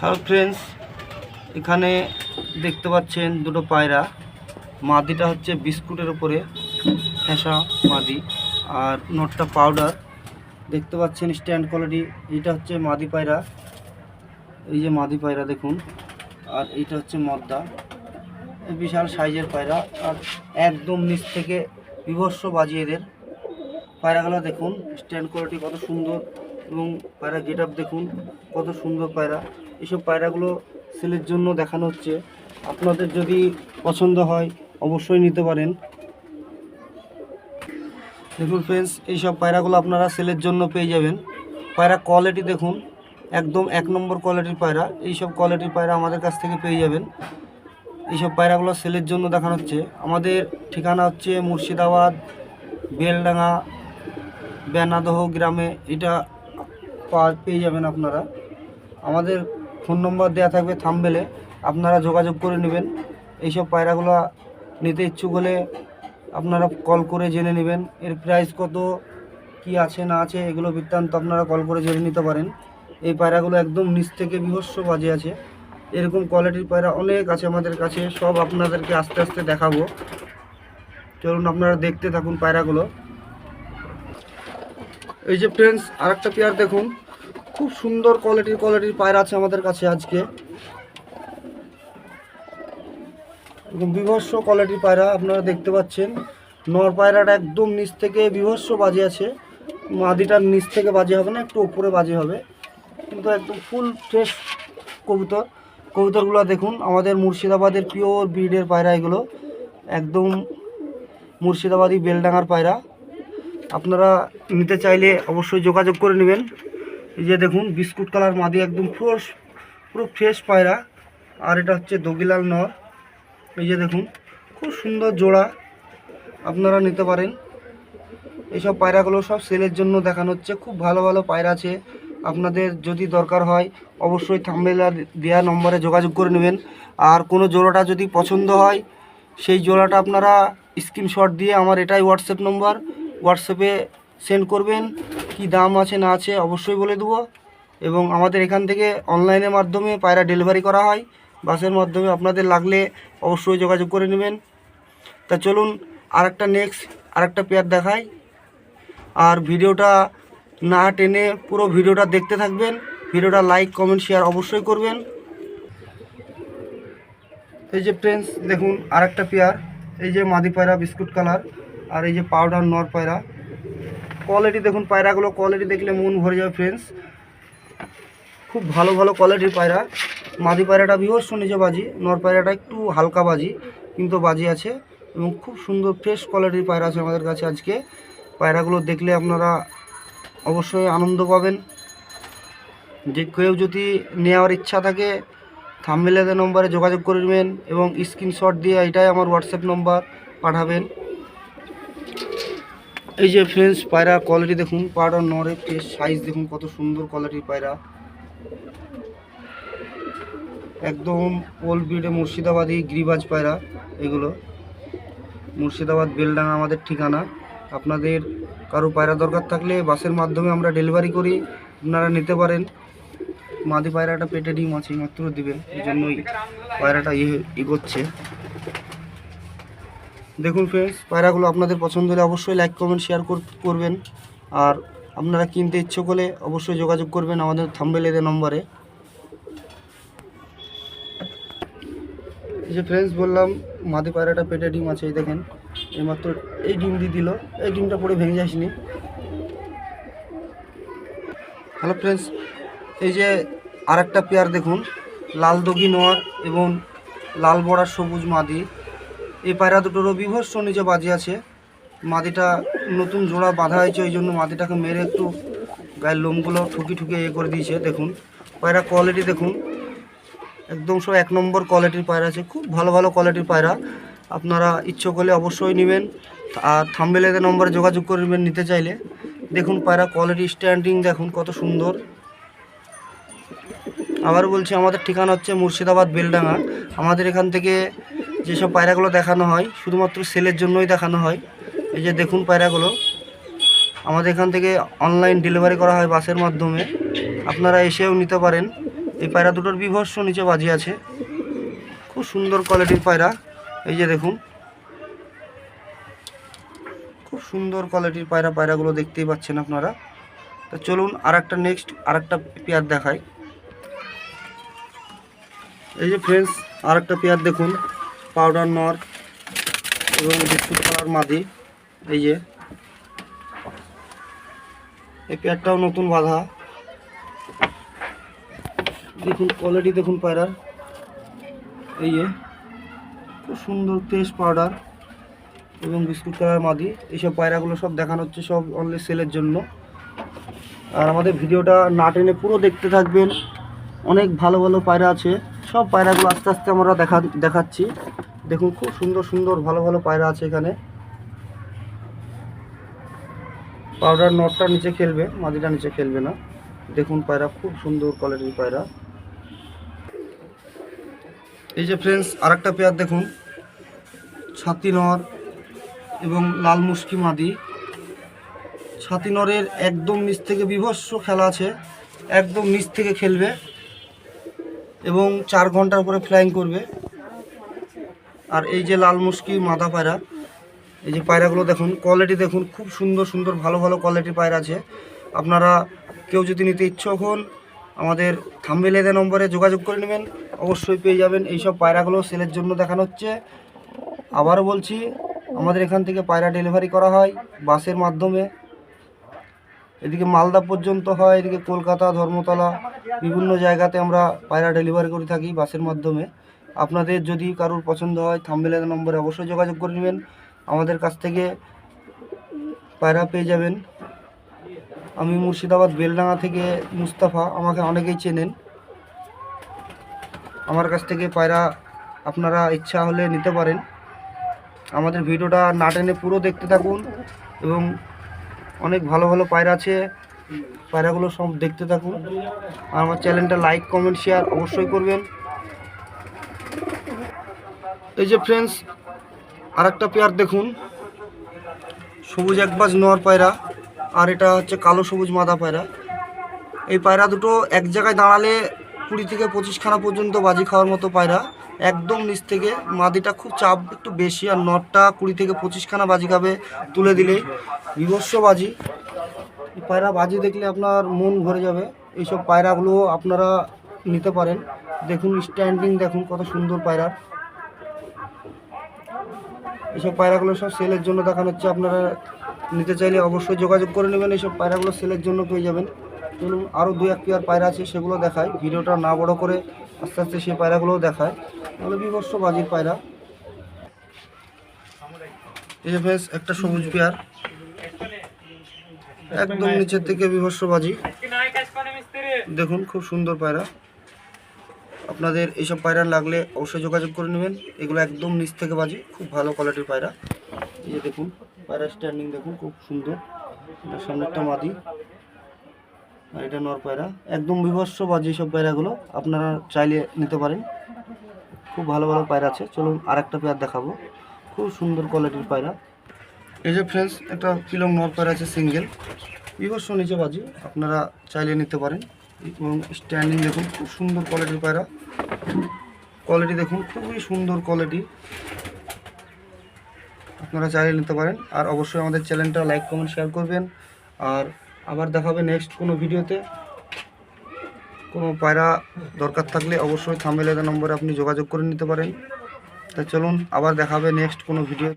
Hello friends এখানে দেখতে পাচ্ছেন দুটো পায়রা। মাদিটা হচ্ছে বিস্কুটের উপরে হেঁসা মাদি আর নটটা পাউডার। দেখতে পাচ্ছেন স্ট্যান্ড কোয়ালিটি। এইটা হচ্ছে মাদি পায়রা। এই যে মাদি পায়রা দেখুন। আর এইটা হচ্ছে মদ্দা। বিশাল সাইজের পায়রা। আর একদম নিচ থেকে বিভৎস বাজি এদের। পায়রাগুলো দেখুন, স্ট্যান্ড কোয়ালিটি কত সুন্দর এবং পায়রা গেট দেখুন, কত সুন্দর পায়রা। এইসব পায়রাগুলো সেলের জন্য দেখানো হচ্ছে। আপনাদের যদি পছন্দ হয়, অবশ্যই নিতে পারেন। দেখুন ফ্রেন্ডস এইসব পায়রাগুলো আপনারা সেলের জন্য পেয়ে যাবেন। পায়রা কোয়ালিটি দেখুন, একদম এক নম্বর কোয়ালিটির পায়রা। এইসব কোয়ালিটির পায়রা আমাদের কাছ থেকে পেয়ে যাবেন। এইসব পায়রাগুলো সেলের জন্য দেখানো হচ্ছে। আমাদের ঠিকানা হচ্ছে মুর্শিদাবাদ, বেলডাঙ্গা, বেনাদহ গ্রামে। এটা পেয়ে যাবেন আপনারা। আমাদের ফোন নম্বর দেওয়া থাকবে থামবেলে। আপনারা যোগাযোগ করে নেবেন। এইসব পায়রাগুলো নিতে ইচ্ছুক হলে আপনারা কল করে জেনে নেবেন। এর প্রাইস কত, কি আছে, না আছে, এগুলো বৃত্তান্ত আপনারা কল করে জেনে নিতে পারেন। এই পায়রাগুলো একদম নিচ থেকে বিভৎস বাজে আছে। এরকম কোয়ালিটির পায়রা অনেক আছে আমাদের কাছে, সব আপনাদেরকে আস্তে আস্তে দেখাবো। চলুন আপনারা দেখতে থাকুন পায়রাগুলো। এই যে ফ্রেন্ডস আরেকটা পেয়ার দেখুন। খুব সুন্দর কোয়ালিটির কোয়ালিটির পায়রা আছে আমাদের কাছে আজকে। এরকম বিভৎস কোয়ালিটির পায়রা আপনারা দেখতে পাচ্ছেন। নর পায়রাটা একদম নিচ থেকে বিভৎস বাজে আছে। মাদিটার নিচ থেকে বাজে হবে না, একটু উপরে বাজে হবে। কিন্তু একদম ফুল ফ্রেশ কবুতর। কবুতরগুলো দেখুন, আমাদের মুর্শিদাবাদের পিওর ব্রিডের পায়রা এগুলো। একদম মুর্শিদাবাদি বেলডাঙার পায়রা। আপনারা নিতে চাইলে অবশ্যই যোগাযোগ করে নেবেন। এই যে দেখুন, বিস্কুট কালার মাদি একদম ফ্রেশ পুরো ফ্রেশ পায়রা। আর এটা হচ্ছে দগিলাল নর। এই যে দেখুন, খুব সুন্দর জোড়া আপনারা নিতে পারেন। এইসব পায়রাগুলো সব সেলের জন্য দেখানো হচ্ছে। খুব ভালো ভালো পায়রা আছে। আপনাদের যদি দরকার হয়, অবশ্যই থাম্বেলা দেওয়া নম্বরে যোগাযোগ করে নেবেন। আর কোনো জোড়াটা যদি পছন্দ হয়, সেই জোড়াটা আপনারা স্ক্রিনশট দিয়ে আমার এটাই হোয়াটসঅ্যাপ নম্বর হোয়াটসঅ্যাপে সেন্ড করবেন। কি দাম আছে না আছে অবশ্যই বলে দেবো। এবং আমাদের এখান থেকে অনলাইনের মাধ্যমে পায়রা ডেলিভারি করা হয়। বাসের মাধ্যমে আপনাদের লাগলে অবশ্যই যোগাযোগ করে নেবেন। তা চলুন আরেকটা নেক্সট আরেকটা পেয়ার দেখাই। আর ভিডিওটা না টেনে পুরো ভিডিওটা দেখতে থাকবেন। ভিডিওটা লাইক কমেন্ট শেয়ার অবশ্যই করবেন। এই যে ফ্রেন্ডস দেখুন আরেকটা পেয়ার এই যে মাদি পায়রা বিস্কুট কালার আর এই যে পাউডার নর পায়রা। কোয়ালিটি দেখুন, পায়রাগুলো কোয়ালিটি দেখলে মন ভরে যাবে ফ্রেন্ডস খুব ভালো ভালো কোয়ালিটির পায়রা। মাদি পায়রাটা বিভৎস নিচে বাজি, নর পায়রাটা একটু হালকা বাজি, কিন্তু বাজি আছে। এবং খুব সুন্দর ফ্রেশ কোয়ালিটির পায়রা আছে আমাদের কাছে আজকে। পায়রাগুলো দেখলে আপনারা অবশ্যই আনন্দ পাবেন। যে কেউ যদি নেওয়ার ইচ্ছা থাকে থামমেলেদের নম্বরে যোগাযোগ করে নেবেন এবং স্ক্রিনশট দিয়ে এটাই আমার হোয়াটসঅ্যাপ নম্বর পাঠাবেন। এই যে ফ্রেন্ডস পায়রা কোয়ালিটি দেখুন পায়রা নরে সাইজ দেখুন, কত সুন্দর কোয়ালিটির পায়রা। একদম ওল্ড ব্রিডে মুর্শিদাবাদি গিরিবাজ পায়রা এগুলো। মুর্শিদাবাদ, বেলডাঙ্গা আমাদের ঠিকানা। আপনাদের কারও পায়রা দরকার থাকলে বাসের মাধ্যমে আমরা ডেলিভারি করি, আপনারা নিতে পারেন। মাদি পায়রাটা পেটে ডিম আছে, মাত্র দিবে এই জন্যই পায়রাটা ইয়ে এগোচ্ছে। দেখুন ফ্রেন্ডস পায়রাগুলো আপনাদের পছন্দ হলে অবশ্যই লাইক কমেন্ট শেয়ার করবেন। আর আপনারা কিনতে ইচ্ছুক হলে অবশ্যই যোগাযোগ করবেন আমাদের থাম্বেলের নম্বরে এই যে ফ্রেন্ডস বললাম, মাদি পায়রাটা পেটে ডিম আছে, এই দেখেন, এইমাত্র এই ডিম দিয়ে দিল, এই ডিমটা পরে ভেঙে যাসনি হ্যালো ফ্রেন্ডস এই যে আরেকটা পেয়ার দেখুন, লাল দগি নোয়ার এবং লাল বড়া সবুজ মাদি। এই পায়রা দুটোরও বিভৎস নিচে বাজি আছে মাদিটা নতুন জোড়া বাঁধা হয়েছে, ওই জন্য মাদিটাকে মেরে একটু গায়ের লোমগুলো ঠুকি ঠুকি এ করে দিয়েছে, দেখুন। পায়রা কোয়ালিটি দেখুন। একদম সব এক নম্বর কোয়ালিটির পায়রা আছে, খুব ভালো ভালো কোয়ালিটির পায়রা। আপনারা ইচ্ছুক করলে অবশ্যই নেবেন। আর থাম্বেলেদের নম্বরে যোগাযোগ করে নেবেন নিতে চাইলে। দেখুন পায়রা কোয়ালিটি স্ট্যান্ডিং দেখুন কত সুন্দর। আবার বলছি, আমাদের ঠিকানা হচ্ছে মুর্শিদাবাদ বেলডাঙ্গা। আমাদের এখান থেকে যেসব পায়রাগুলো দেখানো হয়, শুধুমাত্র সেলের জন্যই দেখানো হয়। এই যে দেখুন পায়রাগুলো। আমাদের এখান থেকে অনলাইন ডেলিভারি করা হয় বাসের মাধ্যমে। আপনারা এসেও নিতে পারেন। এই পায়রা দুটোর বিভৎস নিচে বাজি আছে। খুব সুন্দর কোয়ালিটির পায়রা। এই যে দেখুন। খুব সুন্দর কোয়ালিটির পায়রা পায়রাগুলো দেখতেই পাচ্ছেন আপনারা। তো চলুন আর একটা নেক্সট আর একটা পেয়ার দেখাই। এই যে ফ্রেন্ডস আর একটা পেয়ার দেখুন। পাউডার নর এবং বিস্কুট কালার মাদি, এই যে। এই পেয়ারটাও নতুন বাঁধা। দেখুন কোয়ালিটি দেখুন পায়রার। এই যে, খুব সুন্দর টেস্ট পাউডার এবং বিস্কুট কালার মাদি। এইসব পায়রাগুলো সব দেখানো হচ্ছে, সব অনলি সেলের জন্য। আর আমাদের ভিডিওটা না টেনে পুরো দেখতে থাকবেন। অনেক ভালো ভালো পায়রা আছে। সব পায়রাগুলো আস্তে আস্তে আমরা দেখা দেখাচ্ছি। দেখুন, খুব সুন্দর সুন্দর, ভালো ভালো পায়রা আছে এখানে। পাউডার নটটা নিচে খেলবে মাদিটা নিচে খেলবে না। দেখুন পায়রা, খুব সুন্দর কোয়ালিটির পায়রা। এই যে ফ্রেন্ডস আরেকটা পেয়ার দেখুন। ছাতি নর এবং লাল মুশকি মাদি। ছাতি নরের একদম নিচ থেকে বিভৎস খেলা আছে। একদম নিচ থেকে খেলবে এবং চার ঘণ্টার পরে ফ্লাইং করবে। আর এই যে লাল মুশকি মাদা পায়রা, এই যে পায়রাগুলো দেখুন কোয়ালিটি দেখুন, খুব সুন্দর সুন্দর, ভালো ভালো কোয়ালিটির পায়রা আছে। আপনারা কেউ যদি নিতে ইচ্ছুক হন, আমাদের থাম্বেলেদের নম্বরে যোগাযোগ করে নেবেন, অবশ্যই পেয়ে যাবেন। এইসব পায়রাগুলো সেলের জন্য দেখানো হচ্ছে। আবারও বলছি, আমাদের এখান থেকে পায়রা ডেলিভারি করা হয় বাসের মাধ্যমে। এদিকে মালদা পর্যন্ত হয়, এদিকে কলকাতা, ধর্মতলা, বিভিন্ন জায়গাতে আমরা পায়রা ডেলিভারি করে থাকি বাসের মাধ্যমে। আপনাদের যদি কারোর পছন্দ হয় থাম্বেলের নম্বরে অবশ্যই যোগাযোগ করে নেবেন। আমাদের কাছ থেকে পায়রা পেয়ে যাবেন। আমি মুর্শিদাবাদ বেলডাঙ্গা থেকে মুস্তাফা, আমাকে অনেকেই চেনেন। আমার কাছ থেকে পায়রা আপনারা ইচ্ছা হলে নিতে পারেন। আমাদের ভিডিওটা না টেনে পুরো দেখতে থাকুন এবং অনেক ভালো ভালো পায়রা আছে। পায়রাগুলো সব দেখতে থাকুন। আর আমার চ্যানেলটা লাইক কমেন্ট শেয়ার অবশ্যই করবেন। এই যে ফ্রেন্ডস আর একটা পেয়ার দেখুন। সবুজ একবাজ নর পায়রা, আর এটা হচ্ছে কালো সবুজ মাদা পায়রা। এই পায়রা দুটো এক জায়গায় দাঁড়ালে কুড়ি থেকে পঁচিশখানা পর্যন্ত বাজি খাওয়ার মতো পায়রা। একদম নিচ থেকে, মাদিটা খুব চাপ একটু বেশি, আর নটটা কুড়ি থেকে পঁচিশখানা বাজি খাবে তুলে দিলে। বিভৎস বাজি। পায়রা বাজি দেখলে আপনার মন ভরে যাবে। এইসব পায়রাগুলো আপনারা নিতে পারেন। দেখুন স্ট্যান্ডিং দেখুন কত সুন্দর পায়রা। এইসব পায়রাগুলো সব সেলের জন্য দেখানো হচ্ছে। আপনারা নিতে চাইলে অবশ্যই যোগাযোগ করে নেবেন। এইসব পায়রাগুলো সেলের জন্য পেয়ে যাবেন। চলুন, আরও দু এক পেয়ার পায়রা আছে, সেগুলো দেখায় ভিডিওটা না বড় করে আস্তে আস্তে সেই পায়রাগুলোও দেখায় তাহলে বিভৎস বাজির পায়রা। এই যে বেশ একটা সবুজ পেয়ার। একদম নিচের থেকে বিভৎস বাজি। দেখুন, খুব সুন্দর পায়রা। আপনাদের এইসব পায়রা লাগলে অবশ্যই যোগাযোগ করে নেবেন। এগুলো একদম নিচ থেকে বাজি, খুব ভালো কোয়ালিটির পায়রা। এই যে দেখুন, পায়রা স্ট্যান্ডিং দেখুন, খুব সুন্দর। এটা সামনেরটা মাদি। আর এটা নর পায়রা। একদম বিভৎস বাজি সব পায়রাগুলো, আপনারা চাইলে নিতে পারেন। খুব ভালো ভালো পায়রা আছে। চলুন আর একটা পেয়ার দেখাবো। খুব সুন্দর কোয়ালিটির পায়রা। এই যে ফ্রেন্ডস একটা কিলং নর পায়রা আছে সিঙ্গেল বিভৎস নিচে বাজি, আপনারা চাইলে নিতে পারেন। এবং স্ট্যান্ডিং দেখুন, খুব সুন্দর কোয়ালিটির পায়রা। কোয়ালিটি দেখুন, খুবই সুন্দর কোয়ালিটি আপনারা চাইলে নিতে পারেন। আর অবশ্যই আমাদের চ্যানেলটা লাইক কমেন্ট শেয়ার করবেন। আর আবার দেখাবে নেক্সট কোনো ভিডিওতে কোনো পায়রা দরকার থাকলে অবশ্যই থামেলের নম্বরে আপনি যোগাযোগ করে নিতে পারেন। তা চলুন, আবার দেখাবে নেক্সট কোনো ভিডিও